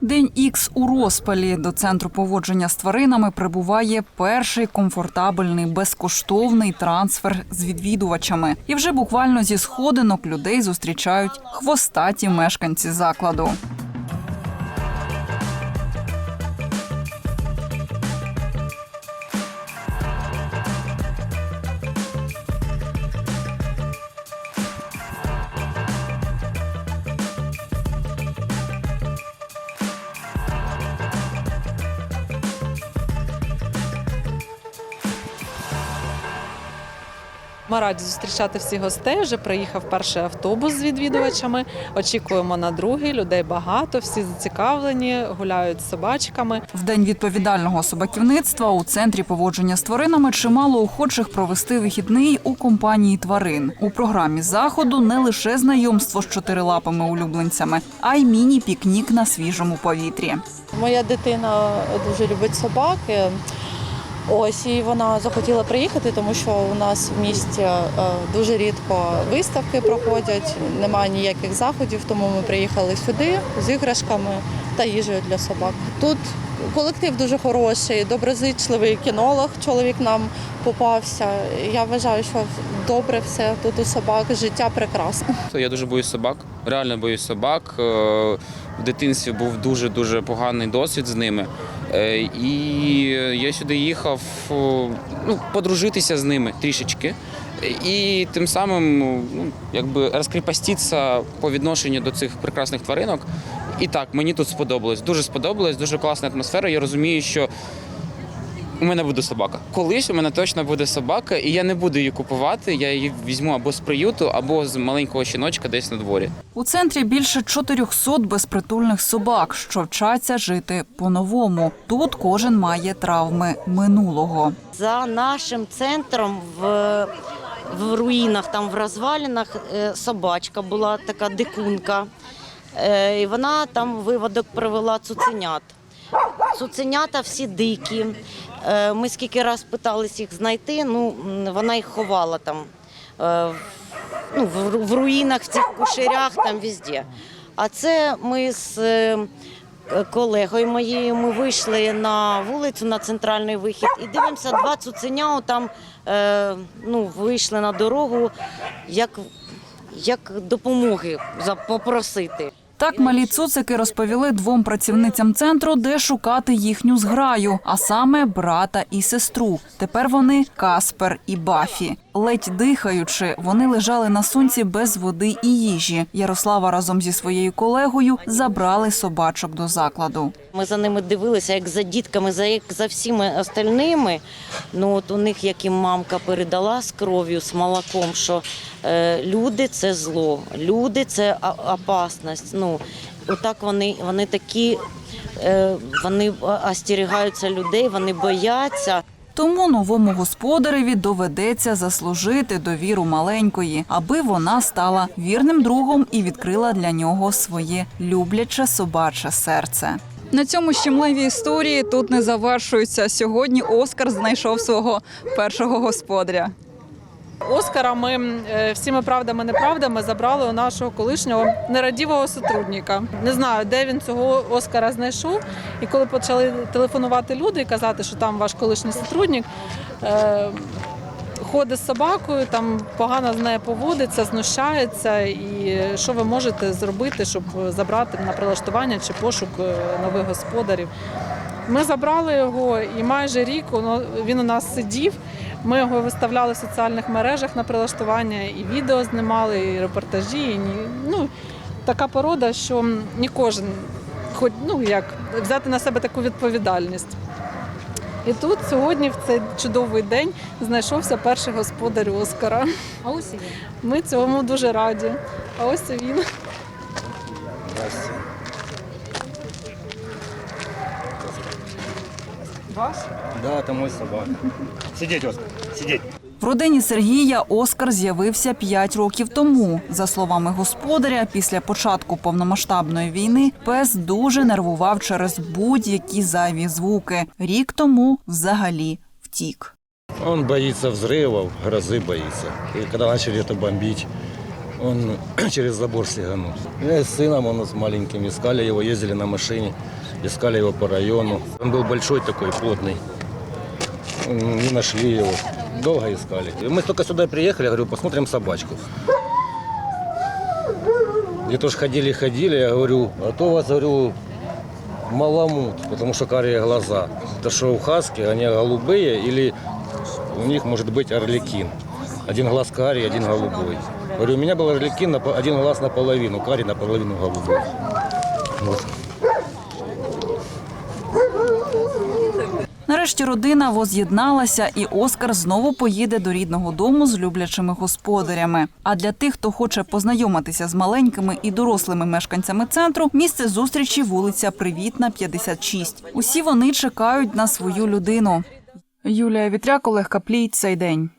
День ікс у розпалі до центру поводження з тваринами прибуває перший комфортабельний безкоштовний трансфер з відвідувачами. І вже буквально зі сходинок людей зустрічають хвостаті мешканці закладу. Ми раді зустрічати всіх гостей. Вже приїхав перший автобус з відвідувачами. Очікуємо на другий. Людей багато, всі зацікавлені, гуляють з собачками. В день відповідального собаківництва у центрі поводження з тваринами чимало охочих провести вихідний у компанії тварин. У програмі заходу не лише знайомство з чотирилапими улюбленцями, а й міні-пікнік на свіжому повітрі. Моя дитина дуже любить собаки. Ось і вона захотіла приїхати, тому що у нас в місті е, дуже рідко виставки проходять, немає ніяких заходів, тому ми приїхали сюди з іграшками та їжею для собак. Тут колектив дуже хороший, доброзичливий кінолог. Чоловік нам попався. Я вважаю, що добре все тут у собак, життя прекрасне. Я дуже боюсь собак, реально боюсь собак. Е, В дитинстві був дуже дуже поганий досвід з ними. Е, І я сюди їхав ну, подружитися з ними трішечки. І тим самим ну, якби розкріпоститися по відношенню до цих прекрасних тваринок. І так, мені тут сподобалось. Дуже сподобалось, дуже класна атмосфера. Я розумію, що у мене буде собака. Колись у мене точно буде собака, і я не буду її купувати. Я її візьму або з приюту, або з маленького щіночка десь на дворі. У центрі більше 400 безпритульних собак, що вчаться жити по-новому. Тут кожен має травми минулого. За нашим центром в, в руїнах, там в розвалинах е, собачка була така дикунка. Е, І вона там виводок привела цуценят. Цуценята всі дикі. Е, Ми скільки раз питались їх знайти, ну вона їх ховала там е, ну, в, руїнах, в цих кушерях, там везде. А це ми з е, колегою моєю ми вийшли на вулицю на центральний вихід і дивимося, два цуценя там ну, вийшли на дорогу, як, як допомоги попросити. Так малі цуцики розповіли двом працівницям центру, де шукати їхню зграю, а саме брата і сестру. Тепер вони Каспер і Бафі. Ледь дихаючи, вони лежали на сонці без води і їжі. Ярослава разом зі своєю колегою забрали собачок до закладу. Ми за ними дивилися, як за дітками, за як за всіми остальними. Ну от у них як і мамка передала з кров'ю, з молоком, що е, люди це зло, люди це опасність. Ну отак вони, вони такі, е, вони остерігаються людей, вони бояться. Тому новому господареві доведеться заслужити довіру маленької, аби вона стала вірним другом і відкрила для нього своє любляче собаче серце. На цьому щемливі історії тут не завершуються. Сьогодні Оскар знайшов свого першого господаря. Оскара ми е, всіми правдами неправдами забрали у нашого колишнього нерадівого сотрудника. Не знаю, де він цього Оскара знайшов. І коли почали телефонувати люди і казати, що там ваш колишній сотрудник. Е, Ходить з собакою, там погано з нею поводиться, знущається. І що ви можете зробити, щоб забрати на прилаштування чи пошук е, нових господарів? Ми забрали його, і майже рік він у нас сидів. Ми його виставляли в соціальних мережах на прилаштування, і відео знімали, і репортажі. І, ну, така порода, що не кожен хоч ну як взяти на себе таку відповідальність. І тут сьогодні, в цей чудовий день, знайшовся перший господар Оскара. А ось він. Ми цьому дуже раді. А ось і він. Да, это мой собака. Сидеть, Оскар, сидеть. В родині Сергія Оскар з'явився 5 років тому. За словами господаря, після початку повномасштабної війни пес дуже нервував через будь-які зайві звуки. Рік тому взагалі втік. Он боится взрывов, грозы боится. И когда начали это бомбить, Он через забор сиганул. Я с сыном, он с маленьким, искали его, ездили на машине, искали его по району. Он был большой такой, плотный. Не нашли его. Долго искали. И мы только сюда приехали, я говорю, посмотрим собачку. Где-то ж ходили-ходили, я говорю, а то у вас, говорю, маламут, потому что карие глаза. Это что у хаски, они голубые или у них может быть орликин. Один глаз карий, один голубой. Говорю, у меня был орликин, на один глаз наполовину, карий наполовину голубой. Вот. Нарешті родина воз'єдналася, і Оскар знову поїде до рідного дому з люблячими господарями. А для тих, хто хоче познайомитися з маленькими і дорослими мешканцями центру, місце зустрічі вулиця Привітна, 56. Усі вони чекають на свою людину. Юлія Вітряк, Олег Каплій. Цей день.